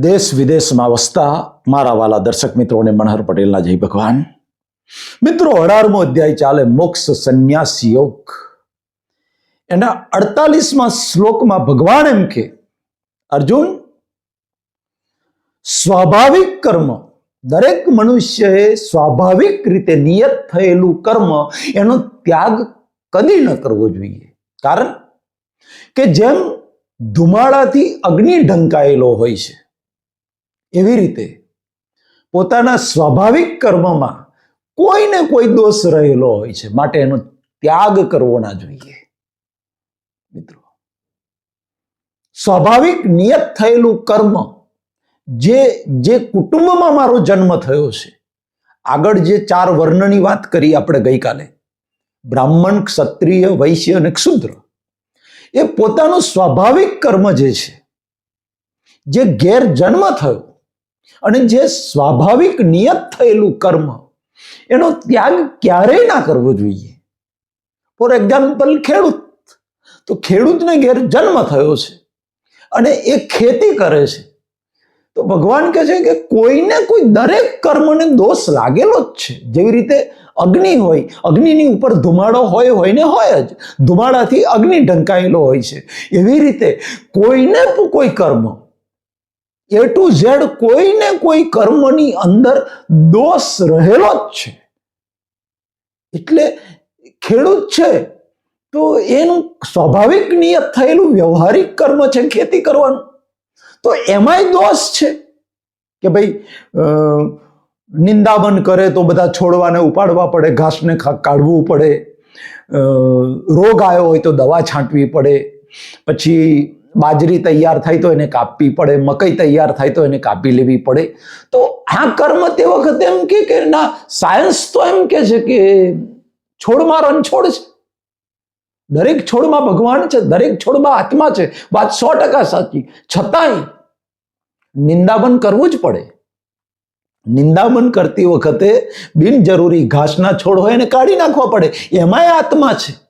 દેશ વિદેશમાં વસતા મારા વાલા દર્શક મિત્રોને મનહર પટેલના જય ભગવાન. મિત્રો, અઢારમો અધ્યાય ચાલે મોક્ષ સંન્યાસ યોગ. એના અડતાલીસમાં શ્લોકમાં ભગવાન એમ કે, અર્જુન, સ્વાભાવિક કર્મ, દરેક મનુષ્યએ સ્વાભાવિક રીતે નિયત થયેલું કર્મ, એનો ત્યાગ કદી ન કરવો જોઈએ. કારણ કે જેમ ધુમાડાથી અગ્નિ ઢંકાયેલો હોય છે એવી રીતે પોતાના સ્વાભાવિક કર્મમાં કોઈ ને કોઈ દોષ રહેલો હોય છે, માટે એનો ત્યાગ કરવો ના જોઈએ. મિત્રો, સ્વાભાવિક નિયત થયેલું કર્મ જે જે કુટુંબમાં મારો જન્મ થયો છે, આગળ જે ચાર વર્ણની વાત કરી આપણે ગઈકાલે, બ્રાહ્મણ, ક્ષત્રિય, વૈશ્ય અને ક્ષુદ્ર, એ પોતાનું સ્વાભાવિક કર્મ જે છે, જે ગેરજન્મ થયો અને જે સ્વાભાવિક નિયત થયેલું કર્મ, એનો ત્યાગ ક્યારેય ના કરવો જોઈએ. ફોર એક્ઝામ્પલ ખેડૂત. તો ખેડૂતને ઘેર જન્મ થયો છે અને એ ખેતી કરે છે. તો ભગવાન કહે છે કે કોઈને કોઈ દરેક કર્મને દોષ લાગેલો જ છે. જેવી રીતે અગ્નિ હોય, અગ્નિની ઉપર ધુમાડો હોય હોય ને હોય જ. ધુમાડાથી અગ્નિ ઢંકાયેલો હોય છે. એવી રીતે કોઈને કોઈ કર્મ એ ટુ ઝેડ કોઈને કોઈ કર્મની અંદર દોષ રહેલો જ છે. એટલે ખેડૂત છે, તો એનું સ્વાભાવિક નિયત થયેલું વ્યવહારિક કર્મ છે, ખેતી કરવાનું. તો એમાંય દોષ છે કે ભાઈ નિંદાવન કરે તો બધા છોડવાને ઉપાડવા પડે, ઘાસને કાઢવું પડે રોગ આવ્યો હોય તો દવા છાંટવી પડે, પછી બાજરી તૈયાર થાય તો એને કાપવી પડે, મકઈ તૈયાર થાય તો એને કાપી લેવી પડે. તો આ કર્મ તે વખતે એમ કે ના સાયન્સ તો એમ કે છે કે છોડમાં રણછોડ છે. દરેક છોડમાં ભગવાન છે, દરેક છોડમાં આત્મા છે. વાત સો ટકા સાચી. છતાંય નિંદાબન કરવું જ પડે. નિંદામન કરતી વખતે બિનજરૂરી ઘાસના છોડ હોય એને કાઢી નાખવા પડે. એમાંય આત્મા છે.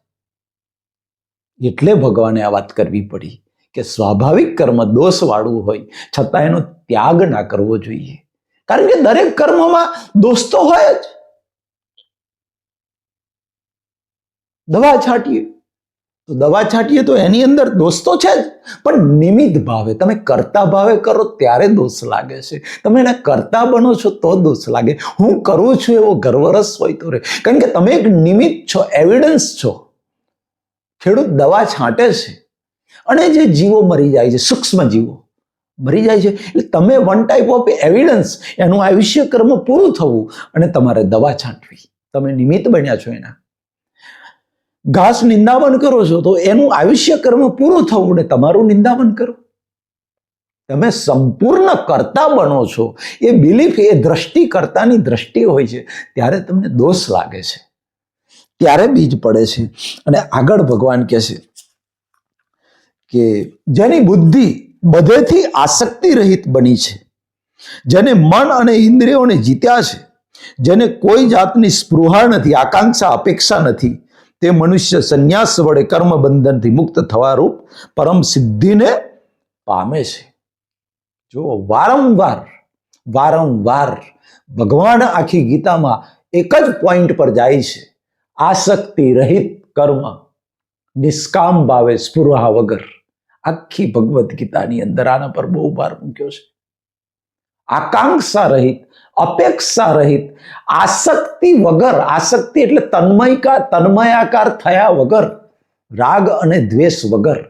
એટલે ભગવાને આ વાત કરવી પડી. કે સ્વાભાવિક કર્મ દોષવાળું હોય, છતાં એનો ત્યાગ ના કરવો જોઈએ. કારણ કે દરેક કર્મમાં દોષ તો હોય જ. દવા છાંટીએ. તો દવા છાંટીએ તો એની અંદર દોષ તો છે જ. પણ નિમિત્ત ભાવે, તમે કરતા ભાવે કરો ત્યારે દોષ લાગે છે. તમે એને કરતા બનો છો તો દોષ લાગે. હું કરું છું એવો ગર્વરસ હોય તો રે. કારણ કે તમે એક નિમિત્ત છો એવિડન્સ છો. ખેડૂત દવા છાંટે છે. અને જે જીવો મરી જાય છે, સૂક્ષ્મ જીવો મરી જાય છે, એટલે તમે વન ટાઈપ ઓફ એવિડન્સ એનું આયુષ્ય કર્મ પૂરું થવું અને તમારે દવા છાંટવી. તમે નિમિત્ત બન્યા છો એના. ઘાસ નિંદાવન કરો છો તો એનું આયુષ્ય કર્મ પૂરું થવું ને તમારું નિંદાવન કરો. તમે સંપૂર્ણ કરતા બનો છો. એ બિલીફ એ દ્રષ્ટિ કરતાની દ્રષ્ટિ હોય છે. ત્યારે તમને દોષ લાગે છે. ત્યારે બીજ પડે છે. અને આગળ ભગવાન કહે છે કે જેની બુદ્ધિ બધેથી આસક્તિ રહિત બની છે, જેને મન અને ઇન્દ્રિયોને જીત્યા છે, જેને કોઈ જાતની સ્પૃહા નથી, આકાંક્ષા, અપેક્ષા નથી, તે મનુષ્ય સંન્યાસ વડે કર્મ બંધનથી મુક્ત થવા રૂપ પરમ સિદ્ધિને પામે છે. જો વારંવાર વારંવાર ભગવાન આખી ગીતામાં એક જ પોઈન્ટ પર જાય છે. આસક્તિ રહિત કર્મ, નિષ્કામ ભાવે સ્પૃહા વગર. આખી ભગવદ્ ગીતાની અંદર આના પર બહુ ભાર મૂક્યો છે. આકાંક્ષા રહિત, અપેક્ષા રહિત, આસક્તિ વગર, આસક્તિ એટલે તન્મયકા, તન્મયાકાર થયા વગર, રાગ અને દ્વેષ વગર,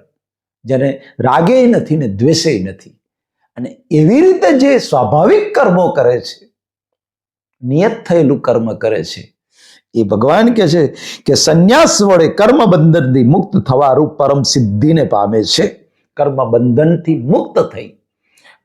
જેને રાગે નથી ને દ્વેષે નથી. અને એવી રીતે જે સ્વાભાવિક કર્મો કરે છે, નિયત થયેલું કર્મ કરે છે, એ ભગવાન કે છે કે સંન્યાસ વડે કર્મ બંધનથી મુક્ત થવા રૂપ પરમ સિદ્ધિને પામે છે. કર્મ બંધનથી મુક્ત થઈ.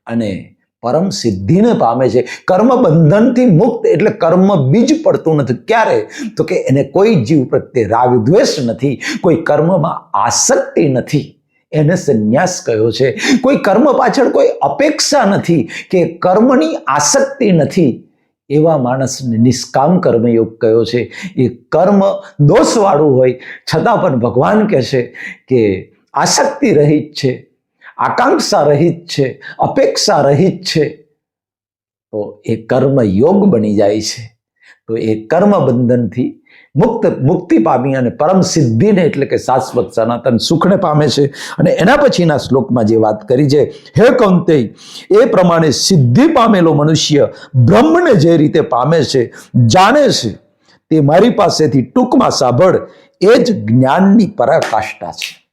અને પરમ સિદ્ધિને પામે છે. કર્મ બંધનથી મુક્ત એટલે કર્મ બીજ પડતું નથી. ક્યારે? તો કે એને કોઈ જીવ પ્રત્યે રાગ દ્વેષ નથી. કોઈ કર્મમાં આસક્તિ નથી. એને સંન્યાસ કયો છે. કોઈ કર્મ પાછળ કોઈ અપેક્ષા નથી કે કર્મની આસક્તિ નથી. એવા માણસને નિષ્કામ કર્મયોગ કયો છે. એ કર્મ દોષવાળું હોય. છતાં પણ ભગવાન કહે છે કે આસક્તિ રહિત છે, આકાંક્ષા રહિત છે, અપેક્ષા રહિત છે, તો એ કર્મ યોગ બની જાય છે. તો એ કર્મ બંધનથી મુક્ત, મુક્તિ પામી અને પરમ સિદ્ધિને એટલે કે શાશ્વત સનાતન સુખને પામે છે. અને એના પછીના શ્લોકમાં જે વાત કરી છે, હે કૌંતેય, એ પ્રમાણે સિદ્ધિ પામેલો મનુષ્ય બ્રહ્મને જે રીતે પામે છે, જાણે છે, તે મારી પાસેથી ટૂંકમાં સાંભળ, એ જ જ્ઞાનની પરાકાષ્ઠા છે.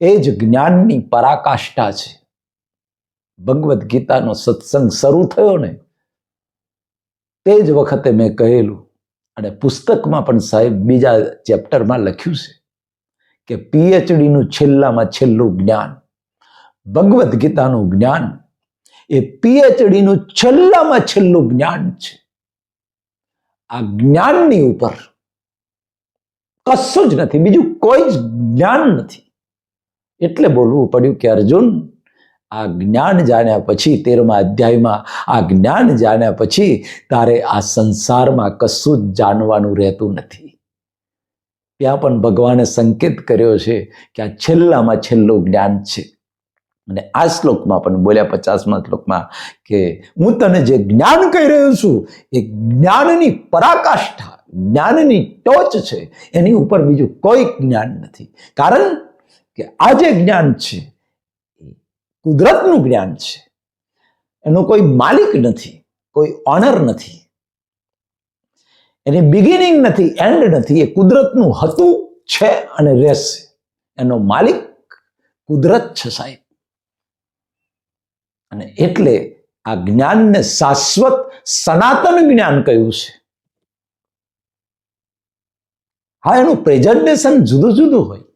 એ જ જ્ઞાનની પરાકાષ્ઠા છે. ભગવદ્ ગીતાનો સત્સંગ શરૂ થયો ને, તે જ વખતે મેં કહેલું, અને પુસ્તકમાં પણ સાહેબ બીજા ચેપ્ટરમાં લખ્યું છે કે પીએચડીનું છેલ્લામાં છેલ્લું જ્ઞાન, ભગવદ્ ગીતાનું જ્ઞાન, એ પીએચડીનું છેલ્લામાં છેલ્લું જ્ઞાન છે. આ જ્ઞાનની ઉપર કશું જ નથી, બીજું કોઈ જ જ્ઞાન નથી. એટલે બોલવું પડ્યું કે અર્જુન, આ જ્ઞાન જાણ્યા પછી તેરમા અધ્યાયમાં, આ જ્ઞાન જાણ્યા પછી તારે આ સંસારમાં કશું જ જાણવાનું રહેતું નથી. ત્યાં પણ ભગવાને સંકેત કર્યો છે કે આ છેલ્લામાં છેલ્લું જ્ઞાન છે. અને આ શ્લોકમાં પણ બોલ્યા પચાસમાં શ્લોકમાં કે હું તને જે જ્ઞાન કહી રહ્યો છું, એ જ્ઞાનની પરાકાષ્ઠા, જ્ઞાનની ટોચ છે. એની ઉપર બીજું કોઈ જ્ઞાન નથી. કારણ કે આ જે જ્ઞાન છે કુદરતનું જ્ઞાન છે. એનો કોઈ માલિક નથી, કોઈ ઓનર નથી. એની બિગિનિંગ નથી એન્ડ નથી, એ કુદરતનું હતું, છે અને રહેશે. એનો માલિક કુદરત છે સાહેબ. અને એટલે આ જ્ઞાનને શાશ્વત સનાતન જ્ઞાન કહ્યું છે. હા, એનું પ્રેઝન્ટેશન જુદું જુદું હોય.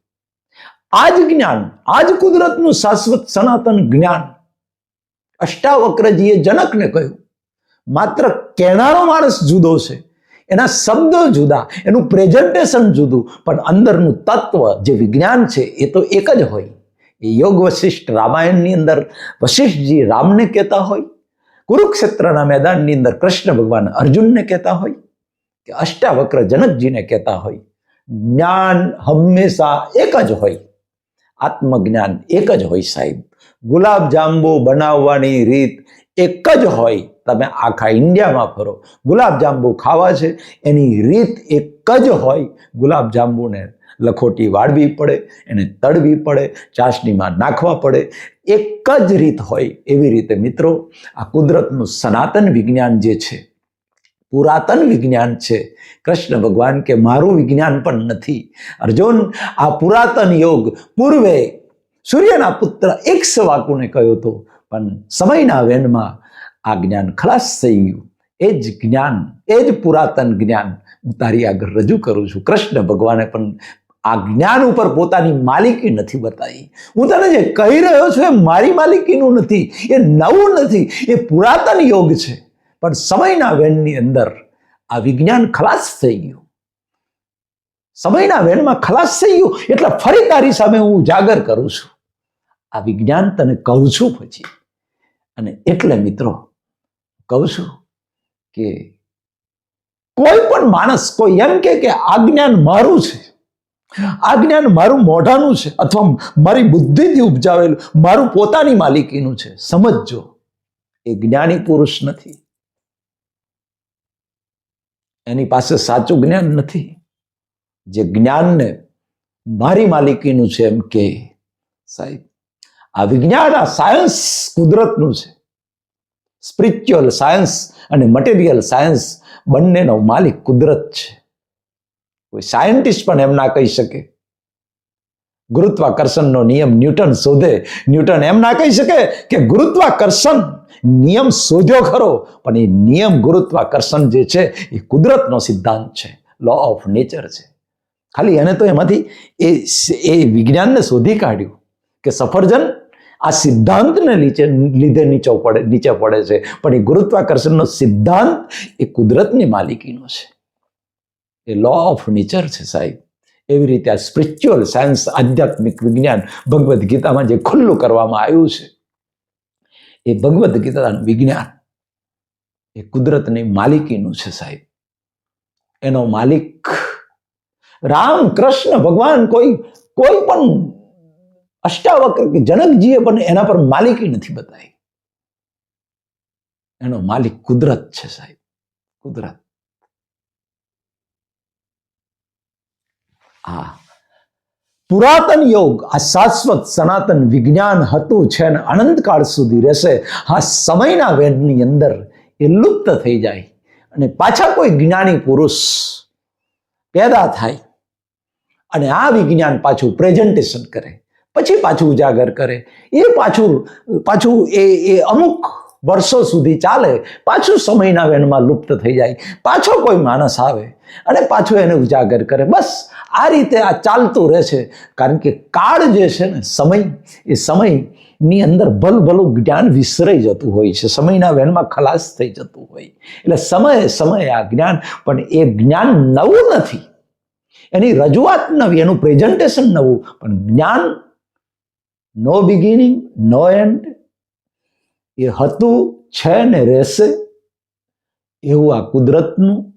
આ જ જ્ઞાન આ જ કુદરતનું શાશ્વત સનાતન જ્ઞાન. અષ્ટાવક્રજીએ જનકને કહ્યું, માત્ર કહેનારો માણસ જુદો છે. એના શબ્દો જુદા, એનું પ્રેઝન્ટેશન જુદું, પણ અંદરનું તત્વ જે વિજ્ઞાન છે, એ તો એક જ હોય. એ યોગ વશિષ્ઠ રામાયણની અંદર વશિષ્ઠજી રામને કહેતા હોય, કુરુક્ષેત્રના મેદાનની અંદર કૃષ્ણ ભગવાન અર્જુનને કહેતા હોય, કે અષ્ટાવક્ર જનકજીને કહેતા હોય. જ્ઞાન હંમેશા એક જ હોય. આત્મજ્ઞાન એક જ હોય સાહેબ. ગુલાબ જાંબુ બનાવવાની રીત એક જ હોય. તમે આખા ઇન્ડિયામાં ફરો. ગુલાબ જાંબુ ખાવા છે, એની રીત એક જ હોય. ગુલાબ જાંબુને લખોટી વાળવી પડે, એને તળવી પડે, ચાસણીમાં નાખવા પડે. એક જ રીત હોય એવી રીતે મિત્રો, આ કુદરતનું સનાતન વિજ્ઞાન જે છે પુરાતન વિજ્ઞાન છે. કૃષ્ણ ભગવાન કે મારું વિજ્ઞાન પણ નથી. અર્જુન, આ પુરાતન યોગ પૂર્વે સૂર્યના પુત્ર એક સવાકુને કહ્યો હતો પણ સમયના વેનમાં આ જ્ઞાન ખલાસ થઈ ગયું. એ જ જ્ઞાન, એ જ પુરાતન જ્ઞાન હું તારી આગળ રજૂ કરું છું. કૃષ્ણ ભગવાને પણ આ જ્ઞાન ઉપર પોતાની માલિકી નથી બતાવી. હું તને જે કહી રહ્યો છું, એ મારી માલિકીનું નથી, એ નવું નથી, એ પુરાતન યોગ છે. પણ સમયના વેનની અંદર આ વિજ્ઞાન ખલાસ થઈ ગયું. સમયના વેનમાં ખલાસ થઈ ગયું એટલે ફરી તારી સામે હું ઉજાગર કરું છું. આ વિજ્ઞાન તને કહું છું પછી. અને એટલે મિત્રો, કહું છું કે કોઈ પણ માણસ, કોઈ એમ કે આ જ્ઞાન મારું છે, આ જ્ઞાન મારું મોઢાનું છે, અથવા મારી બુદ્ધિથી ઉપજાવેલું, મારું પોતાની માલિકીનું છે, સમજજો, એ જ્ઞાની પુરુષ નથી. એની પાસે સાચું જ્ઞાન નથી. જે જ્ઞાનને મારી માલિકીનું છે એમ કે સાહેબ, આ વિજ્ઞાન, આ સાયન્સ કુદરતનું છે. સ્પિરિચ્યુઅલ સાયન્સ અને મટીરિયલ સાયન્સ બંનેનો માલિક કુદરત છે. કોઈ સાયન્ટિસ્ટ પણ એમ ના કહી શકે. ગુરુત્વાકર્ષણનો નિયમ ન્યૂટન શોધે. ન્યૂટન એમ ના કહી શકે કે ગુરુત્વાકર્ષણ નિયમ શોધ્યો ખરો, પણ એ નિયમ ગુરુત્વાકર્ષણ જે છે, એ કુદરતનો સિદ્ધાંત છે. લો ઓફ નેચર છે. ખાલી એને તો એમાંથી એ એ વિજ્ઞાનને શોધી કાઢ્યું કે સફરજન આ સિદ્ધાંતને નીચે લીધે નીચે પડે નીચે પડે છે. પણ એ ગુરુત્વાકર્ષણનો સિદ્ધાંત એ કુદરતની માલિકીનો છે. એ લો ઓફ નેચર છે સાહેબ. એવી રીતે આ સ્પિરિચ્યુઅલ સાયન્સ આધ્યાત્મિક વિજ્ઞાન, ભગવદ્ ગીતામાં જે ખુલ્લું કરવામાં આવ્યું છે, એ ભગવદ્ ગીતાનું વિજ્ઞાન એ કુદરતની માલિકીનું છે સાહેબ. એનો માલિક રામ કૃષ્ણ ભગવાન કોઈ કોઈ પણ અષ્ટાવક્ર કે જનકજીએ પણ એના પર માલિકી નથી બતાવી. એનો માલિક કુદરત છે સાહેબ, કુદરત. આ પુરાતન યોગ, આ શાશ્વત સનાતન વિજ્ઞાન હતું છે ને અનંતકાળ સુધી રહેશે. આ સમયના વેદની અંદર એ લુપ્ત થઈ જાય અને પાછા કોઈ જ્ઞાની પુરુષ પેદા થાય અને આ વિજ્ઞાન પાછું પ્રેઝન્ટેશન કરે, પછી પાછું ઉજાગર કરે. એ પાછું પાછું એ એ અમુક વર્ષો સુધી ચાલે, પાછું સમયના વેનમાં લુપ્ત થઈ જાય. પાછો કોઈ માણસ આવે અને પાછું એને ઉજાગર કરે. બસ આ રીતે આ ચાલતું રહે છે. કારણ કે કાળ જે છે ને, સમય, એ સમયની અંદર ભલભલું જ્ઞાન વિસરાઈ જતું હોય છે. સમયના વહેનમાં ખલાસ થઈ જતું હોય. એટલે સમયે સમયે આ જ્ઞાન, પણ એ જ્ઞાન નવું નથી. એની રજૂઆત નવી, એનું પ્રેઝન્ટેશન નવું. પણ જ્ઞાન નો બિગિનિંગ નો એન્ડ એ હતું, છે ને રહેશે, એવું આ કુદરતનું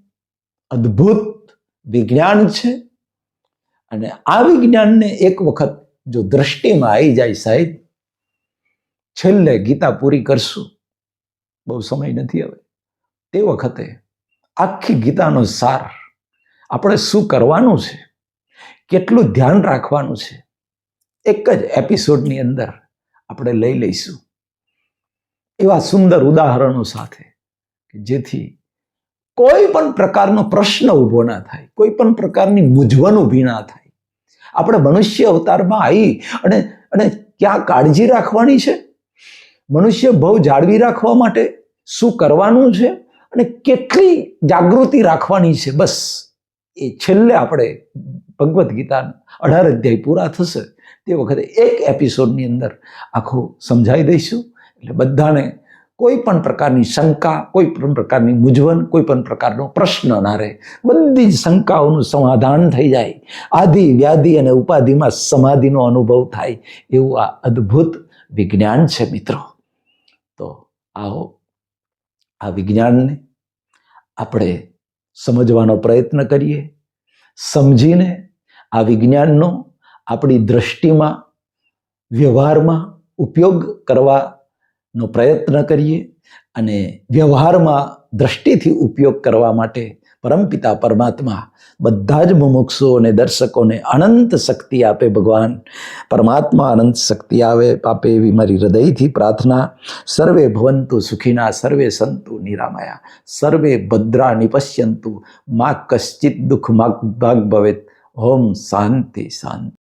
અદ્ભુત વિજ્ઞાન છે. અને આ વિજ્ઞાનને એક વખત જો દ્રષ્ટિમાં આવી જાય સાહેબ, છેલ્લે ગીતા પૂરી કરશું. બહુ સમય નથી હવે. તે વખતે આખી ગીતાનો સાર આપણે શું કરવાનું છે? કેટલું ધ્યાન રાખવાનું છે? એક જ એપિસોડની અંદર આપણે લઈ લઈશું. એવા સુંદર ઉદાહરણો સાથે જેથી કોઈ પણ પ્રકારનો પ્રશ્ન ઊભો ના થાય, કોઈ પણ પ્રકારની મૂંઝવણ ઊભી ના થાય. આપણે મનુષ્ય અવતારમાં આવી અને અને ક્યાં કાળજી રાખવાની છે? મનુષ્ય બહુ જાળવી રાખવા માટે શું કરવાનું છે? અને કેટલી જાગૃતિ રાખવાની છે? બસ, એ છેલ્લે આપણે ભગવદ્ ગીતા અઢાર અધ્યાય પૂરા થશે. તે વખતે એક એપિસોડની અંદર આખું સમજાવી દઈશું. એટલે બધાને કોઈ પણ પ્રકારની શંકા, કોઈ પણ પ્રકારની મૂંઝવણ, કોઈ પણ પ્રકારનો પ્રશ્ન ના રહે. બધી જ શંકાઓનું સમાધાન થઈ જાય. આદિ, વ્યાધિ અને ઉપાધિમાં સમાધિનો અનુભવ થાય. એવું આ અદ્ભુત વિજ્ઞાન છે મિત્રો. તો આવો આ વિજ્ઞાનને આપણે સમજવાનો પ્રયત્ન કરીએ. સમજીને આ વિજ્ઞાનનો આપણી દ્રષ્ટિમાં, વ્યવહારમાં ઉપયોગ કરવાનો પ્રયત્ન કરીએ અને વ્યવહારમાં દ્રષ્ટિથી ઉપયોગ કરવા માટે પરમપિતા પરમાત્મા બધા જ મુમુક્ષો અને દર્શકોને અનંત શક્તિ આપે ભગવાન. પરમાત્મા અનંત શક્તિ આવે આપે એવી મારી હૃદયથી પ્રાર્થના. સર્વે ભવંતુ સુખીના, સર્વે સંતુ નિરામયા. સર્વે ભદ્રા નિપશ્યંતુ. મા કશ્ચિત દુઃખ માગ ભાગ ભવેત. ઓમ શાંતિ શાંતિ.